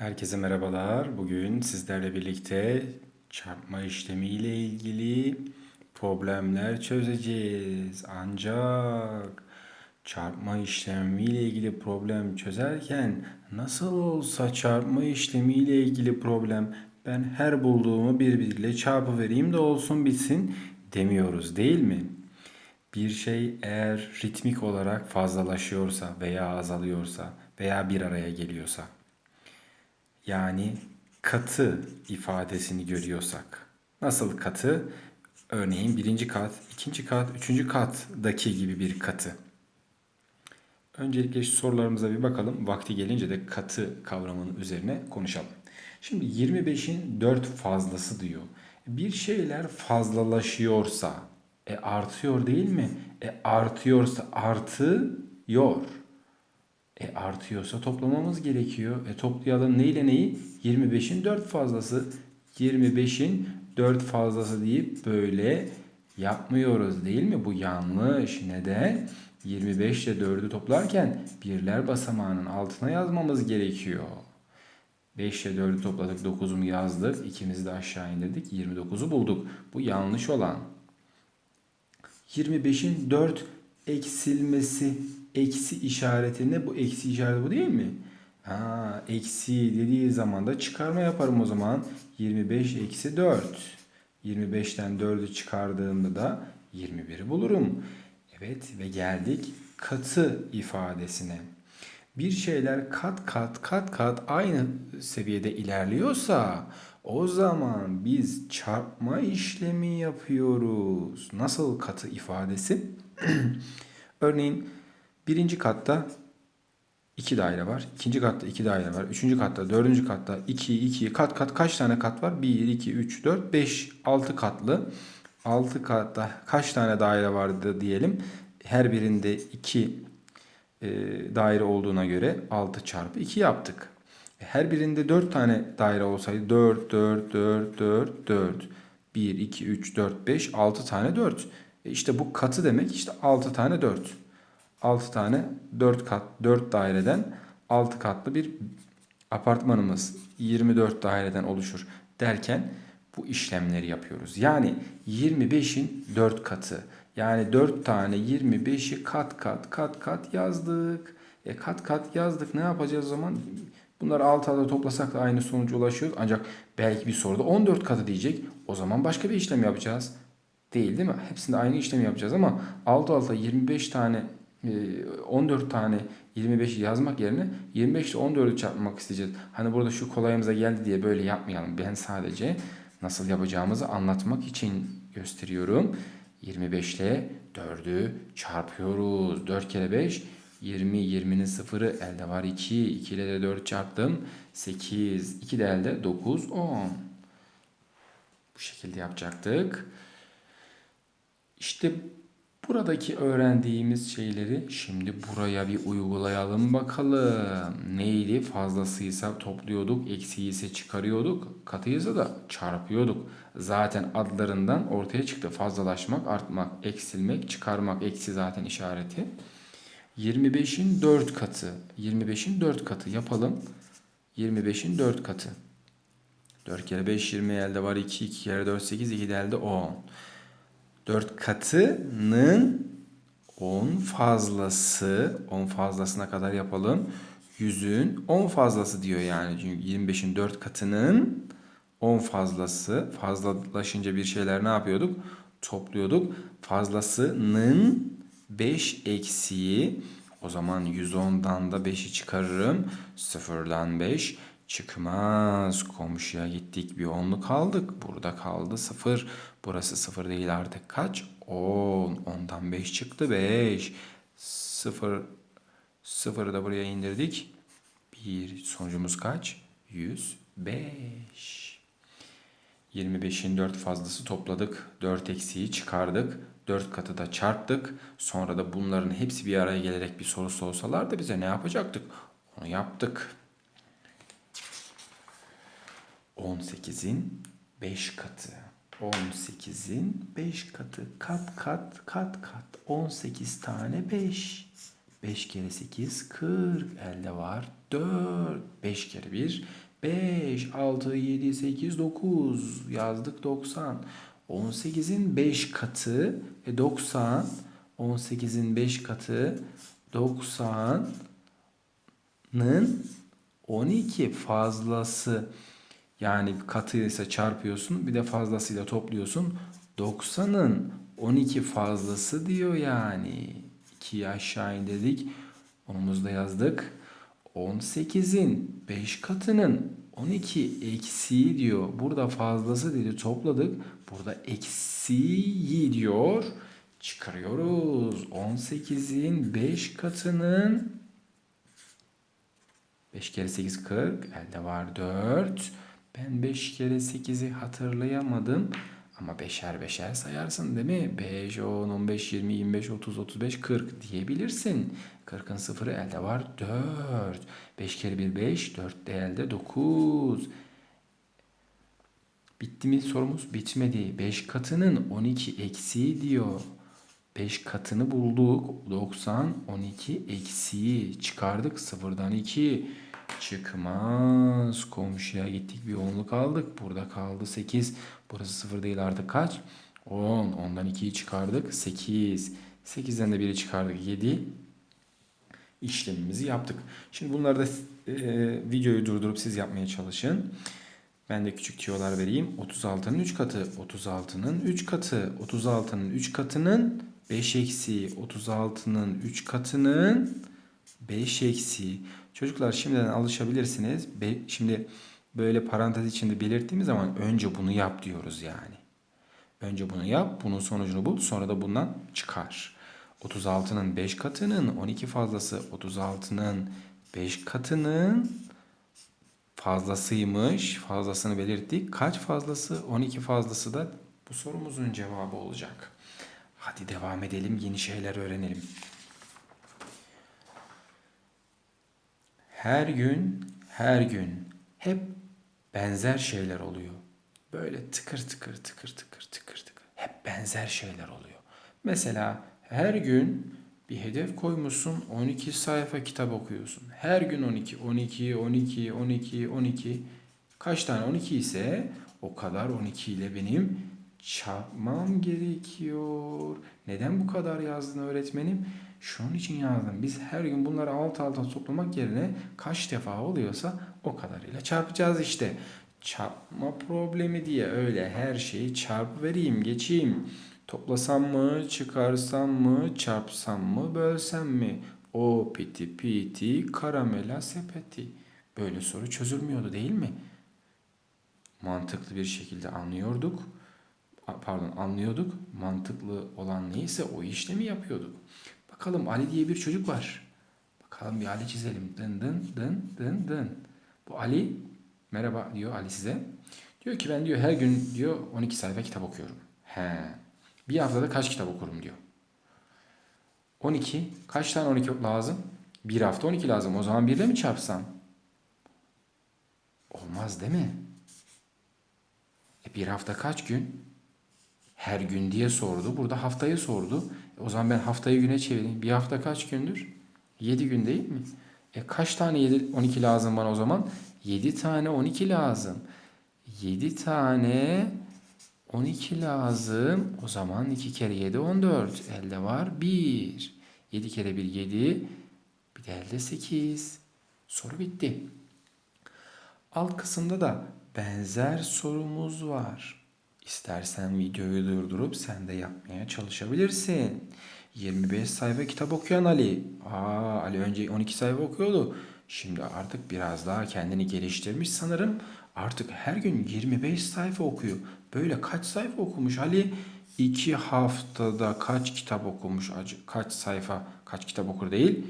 Herkese merhabalar. Bugün sizlerle birlikte çarpma işlemi ile ilgili problemler çözeceğiz. Ancak çarpma işlemi ile ilgili problem çözerken nasıl olsa çarpma işlemi ile ilgili problem ben her bulduğumu birbiriyle çarpı vereyim de olsun bitsin demiyoruz değil mi? Bir şey eğer ritmik olarak fazlalaşıyorsa veya azalıyorsa veya bir araya geliyorsa yani katı ifadesini görüyorsak. Nasıl katı? Örneğin birinci kat, ikinci kat, üçüncü katdaki gibi bir katı. Öncelikle sorularımıza bir bakalım. Vakti gelince de katı kavramının üzerine konuşalım. Şimdi 25'in 4 fazlası diyor. Bir şeyler fazlalaşıyorsa e artıyor değil mi? E artıyorsa artıyor. E artıyorsa toplamamız gerekiyor. E toplayalım ne ile neyi? 25'in 4 fazlası. 25'in 4 fazlası deyip böyle yapmıyoruz değil mi? Bu yanlış. Neden? 25 ile 4'ü toplarken birler basamağının altına yazmamız gerekiyor. 5 ile 4'ü topladık 9'u yazdık. İkimizi de aşağı indirdik. 29'u bulduk. Bu yanlış olan. 25'in 4 eksilmesi eksi işareti ne? Bu eksi işareti bu değil mi? Ha, eksi dediği zaman da çıkarma yaparım o zaman. 25 eksi 4. 25'ten 4'ü çıkardığımda da 21'i bulurum. Evet ve geldik katı ifadesine. Bir şeyler kat kat kat kat aynı seviyede ilerliyorsa o zaman biz çarpma işlemi yapıyoruz. Nasıl katı ifadesi? Örneğin birinci katta iki daire var. ikinci katta iki daire var. Üçüncü katta, dördüncü katta iki, iki kat kat kaç tane kat var? Bir, iki, üç, dört, beş, altı katlı. Altı katta kaç tane daire vardı diyelim. Her birinde iki e, daire olduğuna göre 6 çarpı 2 yaptık. Her birinde 4 tane daire olsaydı 4, 4, 4, 4, 4. 1, 2, 3, 4, 5, 6 tane 4. E işte bu katı demek işte 6 tane 4. 6 tane 4 kat 4 daireden 6 katlı bir apartmanımız 24 daireden oluşur derken bu işlemleri yapıyoruz. Yani 25'in 4 katı. Yani 4 tane 25'i kat kat kat kat yazdık. E kat kat yazdık ne yapacağız o zaman? Bunları alt alta toplasak da aynı sonuca ulaşıyoruz. Ancak belki bir soruda 14 katı diyecek. O zaman başka bir işlem yapacağız. Değil değil mi? Hepsinde aynı işlemi yapacağız ama alt alta 25 tane 14 tane 25'i yazmak yerine 25 ile 14'ü çarpmak isteyeceğiz. Hani burada şu kolayımıza geldi diye böyle yapmayalım. Ben sadece nasıl yapacağımızı anlatmak için gösteriyorum. 25 ile 4'ü çarpıyoruz. 4 kere 5 20, 20'nin sıfırı elde var 2. 2 ile de 4 çarptım. 8, 2 de elde 9, 10. Bu şekilde yapacaktık. İşte buradaki öğrendiğimiz şeyleri şimdi buraya bir uygulayalım bakalım. Neydi? Fazlasıysa topluyorduk, eksiyse çıkarıyorduk, katıysa da çarpıyorduk. Zaten adlarından ortaya çıktı. Fazlalaşmak, artmak, eksilmek, çıkarmak, eksi zaten işareti. 25'in 4 katı. 25'in 4 katı yapalım. 25'in 4 katı. 4 kere 5 20 elde var 2. 2 kere 4 8. 2 de elde 10. 4 katının 10 fazlası. 10 fazlasına kadar yapalım. 100'ün 10 fazlası diyor yani. Çünkü 25'in 4 katının 10 fazlası. Fazlalaşınca bir şeyler ne yapıyorduk? Topluyorduk. Fazlasının 5 eksiği o zaman 110'dan da 5'i çıkarırım. 0'dan 5 çıkmaz. Komşuya gittik bir onluk aldık. Burada kaldı 0. Burası 0 değil artık kaç? 10. 10'dan 5 çıktı 5. 0 0'ı da buraya indirdik. Bir sonucumuz kaç? 105. 25'in 4 fazlası topladık. 4 eksiği çıkardık. 4 katı da çarptık. Sonra da bunların hepsi bir araya gelerek bir soru sorsalar da bize ne yapacaktık? Onu yaptık. 18'in 5 katı. 18'in 5 katı. Kat kat kat kat. 18 tane 5. 5 kere 8 40. Elde var 4. 5 kere 1 5, 6, 7, 8, 9 yazdık 90. 18'in 5 katı ve 90. 18'in 5 katı 90'nın 12 fazlası yani katıysa çarpıyorsun bir de fazlasıyla topluyorsun. 90'ın 12 fazlası diyor yani. 2'yi aşağı indirdik. Onumuzu da yazdık. 18'in 5 katının 12 eksiği diyor. Burada fazlası dedi topladık. Burada eksiği diyor. Çıkarıyoruz. 18'in 5 katının 5 kere 8 40. Elde var 4. Ben 5 kere 8'i hatırlayamadım. Ama beşer beşer sayarsın değil mi? 5, 10, 15, 20, 25, 30, 35, 40 diyebilirsin. 40'ın sıfırı elde var 4. 5 kere 1 5, 4 de elde 9. Bitti mi sorumuz? Bitmedi. 5 katının 12 eksiği diyor. 5 katını bulduk. 90, 12 eksiği çıkardık. Sıfırdan 2 çıkmaz. Komşuya gittik bir onluk aldık. Burada kaldı 8. Burası 0 değil artık kaç? 10. 10'dan 2'yi çıkardık. 8. 8'den de 1'i çıkardık. 7. İşlemimizi yaptık. Şimdi bunları da e, videoyu durdurup siz yapmaya çalışın. Ben de küçük tiyolar vereyim. 36'nın 3 katı, 36'nın 3 katı, 36'nın 3 katının 5 eksiği, 36'nın 3 katının 5 eksiği. Çocuklar şimdiden alışabilirsiniz. Be, şimdi böyle parantez içinde belirttiğimiz zaman önce bunu yap diyoruz yani. Önce bunu yap, bunun sonucunu bul, sonra da bundan çıkar. 36'nın 5 katının 12 fazlası, 36'nın 5 katının fazlasıymış. Fazlasını belirttik. Kaç fazlası? 12 fazlası da bu sorumuzun cevabı olacak. Hadi devam edelim, yeni şeyler öğrenelim. Her gün, her gün hep benzer şeyler oluyor. Böyle tıkır tıkır tıkır tıkır tıkır tıkır. Hep benzer şeyler oluyor. Mesela her gün bir hedef koymuşsun 12 sayfa kitap okuyorsun. Her gün 12, 12, 12, 12, 12. Kaç tane 12 ise o kadar 12 ile benim çarpmam gerekiyor. Neden bu kadar yazdın öğretmenim? Şunun için yazdım. Biz her gün bunları alt alta toplamak yerine kaç defa oluyorsa o kadarıyla çarpacağız işte. Çarpma problemi diye öyle her şeyi çarp vereyim geçeyim. Toplasam mı, çıkarsam mı, çarpsam mı, bölsem mi? O piti piti karamela sepeti. Böyle soru çözülmüyordu değil mi? Mantıklı bir şekilde anlıyorduk. Pardon anlıyorduk. Mantıklı olan neyse o işlemi yapıyorduk. Bakalım Ali diye bir çocuk var. Bakalım bir Ali çizelim. Dın dın dın dın dın. Bu Ali merhaba diyor Ali size. Diyor ki ben diyor her gün diyor 12 sayfa kitap okuyorum. He. Bir haftada kaç kitap okurum diyor. 12. Kaç tane 12 lazım? Bir hafta 12 lazım. O zaman birle mi çarpsam? Olmaz değil mi? E bir hafta kaç gün? Her gün diye sordu. Burada haftayı sordu. O zaman ben haftayı güne çevireyim. Bir hafta kaç gündür? 7 gün değil mi? E kaç tane 7, 12 lazım bana o zaman? 7 tane 12 lazım. 7 tane 12 lazım. O zaman 2 kere 7 14. Elde var 1. 7 kere 1 7. Bir de elde 8. Soru bitti. Alt kısımda da benzer sorumuz var. İstersen videoyu durdurup sen de yapmaya çalışabilirsin. 25 sayfa kitap okuyan Ali. Aa Ali önce 12 sayfa okuyordu. Şimdi artık biraz daha kendini geliştirmiş sanırım. Artık her gün 25 sayfa okuyor. Böyle kaç sayfa okumuş Ali? 2 haftada kaç kitap okumuş? Kaç sayfa, kaç kitap okur değil.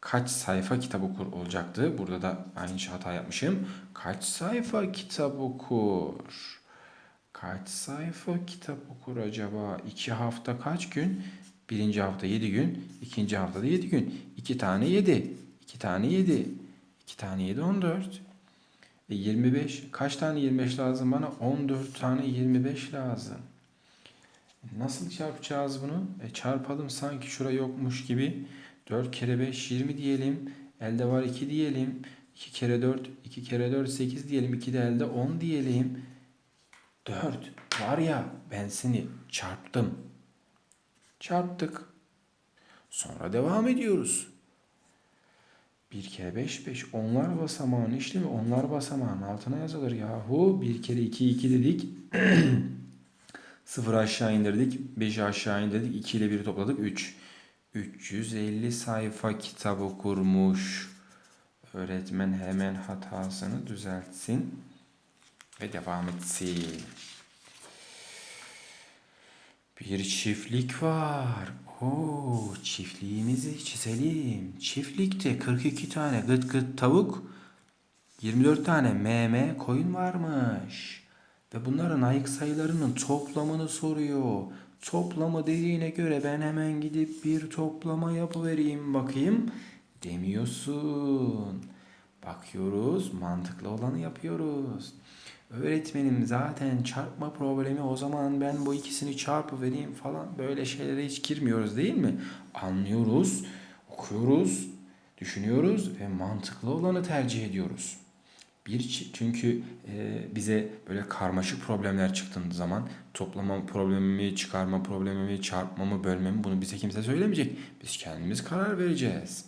Kaç sayfa kitap okur olacaktı. Burada da aynı hata yapmışım. Kaç sayfa kitap okur? Kaç sayfa kitap okur acaba? 2 hafta kaç gün? Birinci hafta 7 gün, ikinci haftada 7 gün. 2 tane 7, 2 tane 7, 2 tane 7 14. E 25, kaç tane 25 lazım bana? 14 tane 25 lazım. Nasıl çarpacağız bunu? E çarpalım sanki şura yokmuş gibi. 4 kere 5 20 diyelim. Elde var 2 diyelim. 2 kere 4, 2 kere 4 8 diyelim. 2 de elde 10 diyelim. 4. Var ya ben seni çarptım. Çarptık. Sonra devam ediyoruz. 1 kere 5 5 onlar basamağın işlemi onlar basamağın altına yazılır yahu. 1 kere 2 2 dedik. 0 aşağı indirdik. 5'i aşağı indirdik. 2 ile 1'i topladık. 3. 350 sayfa kitap okurmuş. Öğretmen hemen hatasını düzeltsin ve devam etsin. Bir çiftlik var. Oo, çiftliğimizi çizelim. Çiftlikte 42 tane gıt gıt tavuk, 24 tane meme koyun varmış. Ve bunların ayık sayılarının toplamını soruyor. Toplamı dediğine göre ben hemen gidip bir toplama yapıvereyim bakayım. Demiyorsun. Bakıyoruz, mantıklı olanı yapıyoruz. Öğretmenim zaten çarpma problemi o zaman ben bu ikisini çarpı vereyim falan böyle şeylere hiç girmiyoruz değil mi? Anlıyoruz, okuyoruz, düşünüyoruz ve mantıklı olanı tercih ediyoruz. Bir çünkü e, bize böyle karmaşık problemler çıktığı zaman toplama problemi, çıkarma problemi, çarpma mı, bölme mi bunu bize kimse söylemeyecek. Biz kendimiz karar vereceğiz.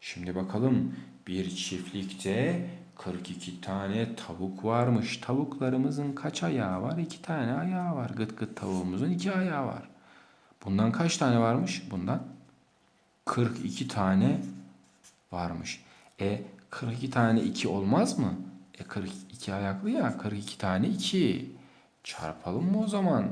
Şimdi bakalım bir çiftlikte 42 tane tavuk varmış. Tavuklarımızın kaç ayağı var? 2 tane ayağı var. Gıt gıt tavuğumuzun 2 ayağı var. Bundan kaç tane varmış? Bundan 42 tane varmış. E 42 tane 2 olmaz mı? E 42 ayaklı ya. 42 tane 2. Çarpalım mı o zaman?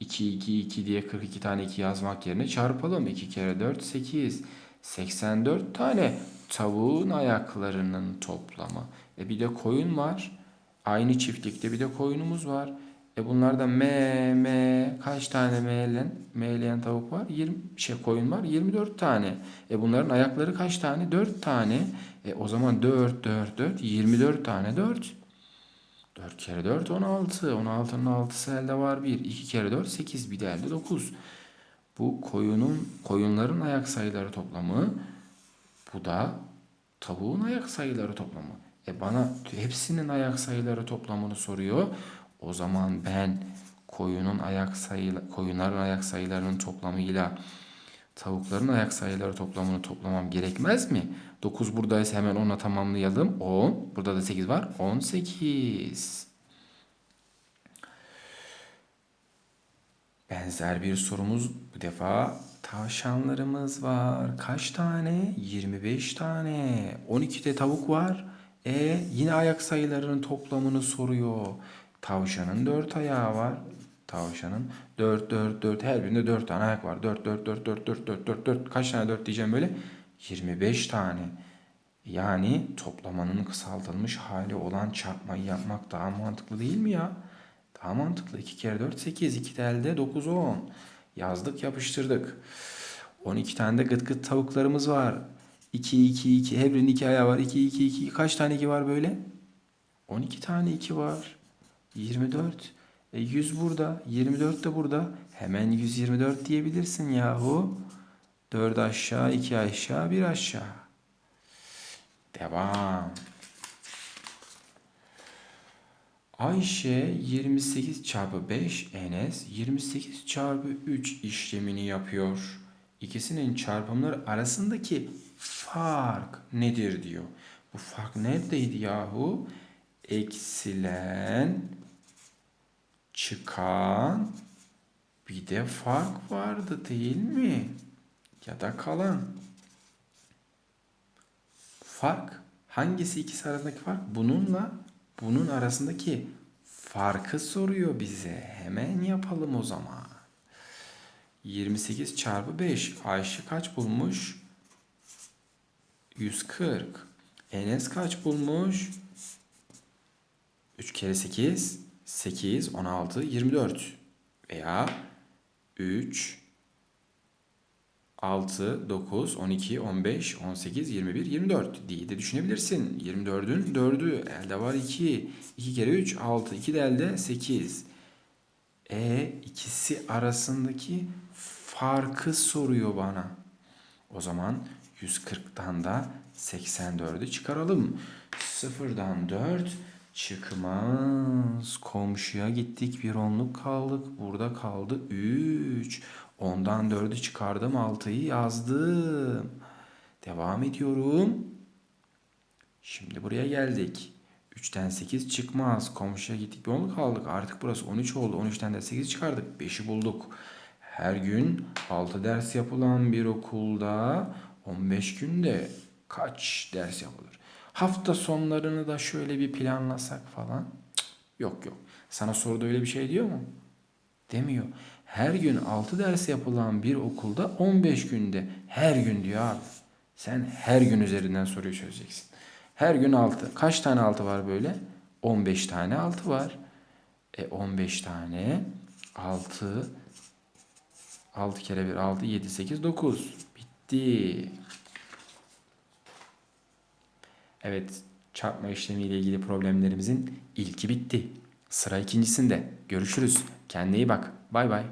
2 2 2 diye 42 tane 2 yazmak yerine çarpalım. 2 kere 4 8. 84 tane tavuğun ayaklarının toplamı. E bir de koyun var. Aynı çiftlikte bir de koyunumuz var. E bunlarda me me kaç tane meyleyen, meyleyen tavuk var? 20 şey koyun var 24 tane. E bunların ayakları kaç tane? 4 tane. E o zaman 4 4 4 24 tane 4. 4 kere 4 16. 16'nın 6'sı elde var 1. 2 kere 4 8 bir de elde 9. Bu koyunun koyunların ayak sayıları toplamı. Bu da tavuğun ayak sayıları toplamı. E bana hepsinin ayak sayıları toplamını soruyor. O zaman ben koyunun ayak sayı koyunların ayak sayılarının toplamıyla tavukların ayak sayıları toplamını toplamam gerekmez mi? 9 buradaysa hemen ona tamamlayalım. 10. Burada da 8 var. 18. Benzer bir sorumuz bu defa tavşanlarımız var. Kaç tane? 25 tane. 12 de tavuk var. E yine ayak sayılarının toplamını soruyor. Tavşanın 4 ayağı var. Tavşanın 4 4 4 her birinde 4 tane ayak var. 4 4 4 4 4 4 4 4 kaç tane 4 diyeceğim böyle? 25 tane. Yani toplamanın kısaltılmış hali olan çarpmayı yapmak daha mantıklı değil mi ya? Daha mantıklı. 2 kere 4 8. 2 de elde 9 10. Yazdık yapıştırdık. 12 tane de gıt gıt tavuklarımız var. 2 2 2 her birinin 2 ayağı var. 2 2 2 kaç tane 2 var böyle? 12 tane 2 var. 24. E 100 burada. 24 de burada. Hemen 124 diyebilirsin yahu. 4 aşağı 2 aşağı 1 aşağı. Devam. Ayşe 28 çarpı 5 Enes 28 çarpı 3 işlemini yapıyor. İkisinin çarpımları arasındaki fark nedir diyor. Bu fark neredeydi yahu? Eksilen, çıkan bir de fark vardı değil mi? Ya da kalan. Fark hangisi ikisi arasındaki fark? Bununla bunun arasındaki farkı soruyor bize. Hemen yapalım o zaman. 28 çarpı 5. Ayşe kaç bulmuş? 140. Enes kaç bulmuş? 3 kere 8. 8, 16, 24. Veya 3, 6, 9, 12, 15, 18, 21, 24 diye de düşünebilirsin. 24'ün 4'ü elde var 2. 2 kere 3, 6. 2 de elde 8. E ikisi arasındaki farkı soruyor bana. O zaman 140'tan da 84'ü çıkaralım. Sıfırdan 4 çıkmaz. Komşuya gittik bir onluk kaldık. Burada kaldı 3. Ondan 4'ü çıkardım 6'yı yazdım. Devam ediyorum. Şimdi buraya geldik. 3'ten 8 çıkmaz. Komşuya gittik bir onluk kaldık. Artık burası 13 oldu. 13'ten de 8 çıkardık. 5'i bulduk. Her gün 6 ders yapılan bir okulda 15 günde kaç ders yapılır? Hafta sonlarını da şöyle bir planlasak falan. Cık, yok yok. Sana soruda öyle bir şey diyor mu? Demiyor. Her gün 6 ders yapılan bir okulda 15 günde. Her gün diyor abi. Sen her gün üzerinden soruyu çözeceksin. Her gün 6. Kaç tane 6 var böyle? 15 tane 6 var. E 15 tane 6 6 kere 1 6 7 8 9. Bitti. Evet, çarpma işlemiyle ilgili problemlerimizin ilki bitti. Sıra ikincisinde. Görüşürüz. Kendine iyi bak. Bay bay.